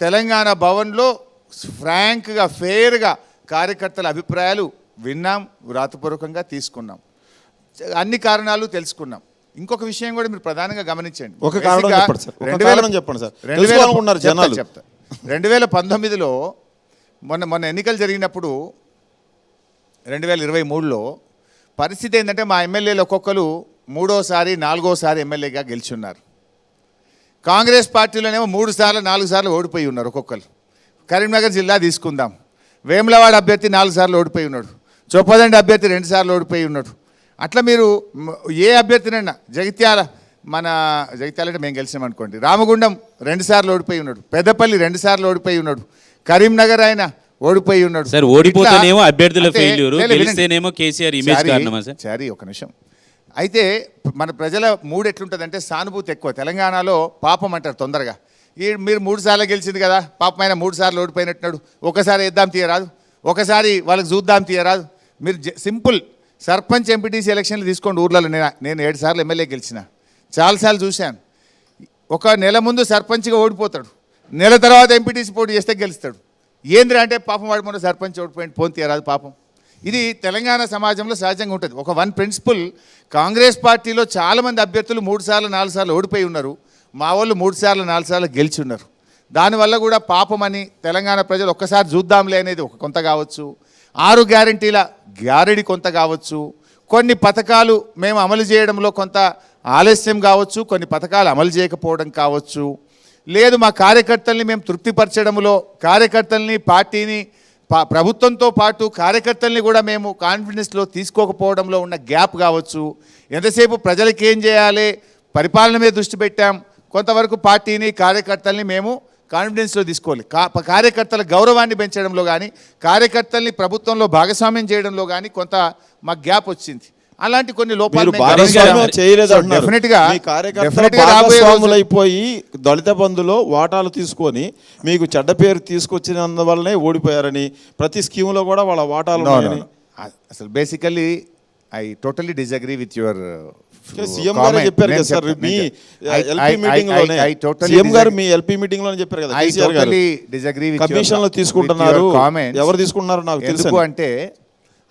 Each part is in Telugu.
తెలంగాణ భవన్లో ఫ్రాంక్గా ఫెయిర్గా కార్యకర్తల అభిప్రాయాలు విన్నాం వ్రాతపూర్వకంగా తీసుకున్నాం. అన్ని కారణాలు తెలుసుకున్నాం. ఇంకొక విషయం కూడా మీరు ప్రధానంగా గమనించండి. ఒక కారణం చెప్పండి సార్. రెండు వేల- జనాలు. చెప్తా. రెండు వేల పంతొమ్మిదిలో మొన్న మొన్న ఎన్నికలు జరిగినప్పుడు రెండు వేల ఇరవై మూడులో పరిస్థితి ఏంటంటే మా ఎమ్మెల్యేలు ఒక్కొక్కరు మూడోసారి నాలుగోసారి ఎమ్మెల్యేగా గెలిచున్నారు. కాంగ్రెస్ పార్టీలోనేమో మూడు సార్లు నాలుగు సార్లు ఓడిపోయి ఉన్నారు ఒక్కొక్కరు. కరీంనగర్ జిల్లా తీసుకుందాం. వేములవాడ అభ్యర్థి నాలుగు సార్లు ఓడిపోయి ఉన్నాడు. చొప్పదండి అభ్యర్థి రెండు సార్లు ఓడిపోయి ఉన్నాడు. అట్లా మీరు ఏ అభ్యర్థినైనా జగిత్యాల మన జగిత్యాల అంటే మేము గెలిచినాం అనుకోండి. రామగుండం రెండు సార్లు ఓడిపోయి ఉన్నాడు. పెద్దపల్లి రెండు సార్లు ఓడిపోయి ఉన్నాడు. కరీంనగర్ ఆయన ఓడిపోయి ఉన్నాడు. సార్ ఓడిపోతేనేమో అభ్యర్థుల ఫెయిల్యూర్. గెలిస్తేనేమో కేసీఆర్ ఇమేజ్ కారణమా సార్ ఒక నిమిషం. అయితే మన ప్రజల మూడు ఎట్లుంటుందంటే సానుభూతి ఎక్కువ. తెలంగాణలో పాపం అంటారు తొందరగా. ఈ మీరు మూడు సార్లు గెలిచింది కదా పాపం మూడు సార్లు ఓడిపోయినట్టున్నాడు. ఒకసారి వేద్దాం తీయరాదు ఒకసారి వాళ్ళకి చూద్దాం తీయరాదు. మీరు జ- సింపుల్ సర్పంచ్ ఎంపీటీసీ ఎలక్షన్లు తీసుకోండి ఊర్లలో. నేను నేను ఏడు సార్లు ఎమ్మెల్యే గెలిచిన. చాలాసార్లు చూశాను. ఒక నెల ముందు సర్పంచ్గా ఓడిపోతాడు. నెల తర్వాత ఎంపీటీసీ పోటీ చేస్తే గెలుస్తాడు. ఏంద్రా అంటే పాపం వాడు మొన్న సర్పంచ్ ఓడిపోయింది పోన్ తీయరాదు పాపం. ఇది తెలంగాణ సమాజంలో సహజంగా ఉంటుంది. ఒక వన్ ప్రిన్సిపల్ కాంగ్రెస్ పార్టీలో చాలామంది అభ్యర్థులు మూడు సార్లు నాలుగు సార్లు ఓడిపోయి ఉన్నారు. మా వాళ్ళు మూడు సార్లు నాలుగు సార్లు గెలిచి ఉన్నారు. దానివల్ల కూడా పాపమని తెలంగాణ ప్రజలు ఒక్కసారి చూద్దాంలే అనేది ఒక కొంత కావచ్చు. ఆరు గ్యారంటీల గ్యారెడి కొంత కావచ్చు. కొన్ని పథకాలు మేము అమలు చేయడంలో కొంత ఆలస్యం కావచ్చు కొన్ని పథకాలు అమలు చేయకపోవడం కావచ్చు. లేదు మా కార్యకర్తల్ని మేము తృప్తిపరచడంలో కార్యకర్తల్ని పార్టీని ప్రభుత్వంతో పాటు కార్యకర్తల్ని కూడా మేము కాన్ఫిడెన్స్లో తీసుకోకపోవడంలో ఉన్న గ్యాప్ కావచ్చు. ఎంతసేపు ప్రజలకి ఏం చేయాలి? పరిపాలన మీద దృష్టి పెట్టాం. కొంతవరకు పార్టీని కార్యకర్తల్ని మేము కాన్ఫిడెన్స్లో తీసుకోవాలి. కా కార్యకర్తల గౌరవాన్ని పెంచడంలో కానీ కార్యకర్తల్ని ప్రభుత్వంలో భాగస్వామ్యం చేయడంలో కానీ కొంత మాకు గ్యాప్ వచ్చింది. అలాంటి కొన్ని లోపాలు భాగస్వాములైపోయి దళిత బంధులో వాటాలు తీసుకొని మీకు చెడ్డ పేరు తీసుకొచ్చినందువల్లనే ఓడిపోయారని ప్రతి స్కీమ్లో కూడా వాళ్ళ వాటాలు అసలు basically I totally disagree with your CM గారు చెప్పారు కదా సార్ మీ ఎల్పీ మీటింగ్లోనే సీఎం గారు మీ ఎల్పీ మీటింగ్లోనే చెప్పారు కదా ఐ టోటలీ డిజగ్రీ విత్ కమిషన్లు తీసుకుంటున్నారు. ఎవరు తీసుకుంటున్నారు నాకు తెలుసు అంటే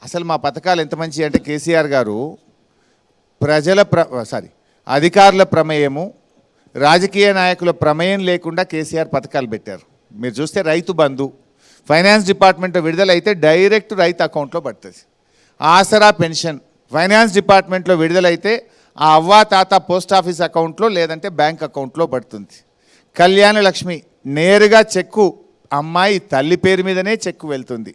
అసలు మా పథకాలు ఎంత మంచి అంటే కేసీఆర్ గారు ప్రజల ప్ర సారీ అధికారుల ప్రమేయము రాజకీయ నాయకుల ప్రమేయం లేకుండా కేసీఆర్ పథకాలు పెట్టారు. మీరు చూస్తే రైతు బంధు ఫైనాన్స్ డిపార్ట్మెంట్ విడుదలైతే డైరెక్ట్ రైతు అకౌంట్లో పడుతుంది. ఆసరా పెన్షన్ ఫైనాన్స్ డిపార్ట్మెంట్లో విడుదలైతే ఆ అవ్వా తాత పోస్ట్ ఆఫీస్ అకౌంట్లో లేదంటే బ్యాంక్ అకౌంట్లో పడుతుంది. కళ్యాణ లక్ష్మి నేరుగా చెక్కు అమ్మాయి తల్లి పేరు మీదనే చెక్కు వెళ్తుంది.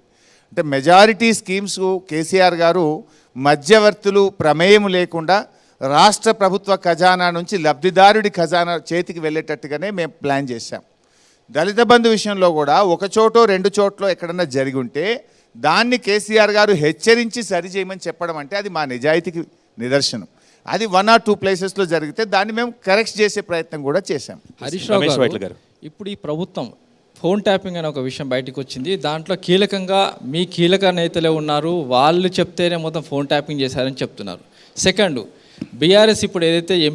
అంటే మెజారిటీ స్కీమ్స్ కేసీఆర్ గారు మధ్యవర్తులు ప్రమేయం లేకుండా రాష్ట్ర ప్రభుత్వ ఖజానా నుంచి లబ్ధిదారుడి ఖజానా చేతికి వెళ్ళేటట్టుగానే మేము ప్లాన్ చేశాం. దళిత బంధు విషయంలో కూడా ఒక చోటో రెండు చోట్ల ఎక్కడన్నా జరిగి ఉంటే దాన్ని కేసీఆర్ గారు హెచ్చరించి సరిచేయమని చెప్పడం అంటే అది మా నిజాయితీకి నిదర్శనం. అది వన్ ఆర్ టూ ప్లేసెస్లో జరిగితే దాన్ని మేము కరెక్ట్ చేసే ప్రయత్నం కూడా చేశాం. హరీష్ రావు గారు. ఇప్పుడు ఈ ప్రభుత్వం ఫోన్ ట్యాపింగ్ అనే ఒక విషయం బయటకు వచ్చింది. దాంట్లో కీలకంగా మీ కీలక నేతలే ఉన్నారు. వాళ్ళు చెప్తేనే మొత్తం ఫోన్ ట్యాపింగ్ చేశారని చెప్తున్నారు. సెకండ్ బీఆర్ఎస్ ఇప్పుడు ఏదైతే ఎంపీ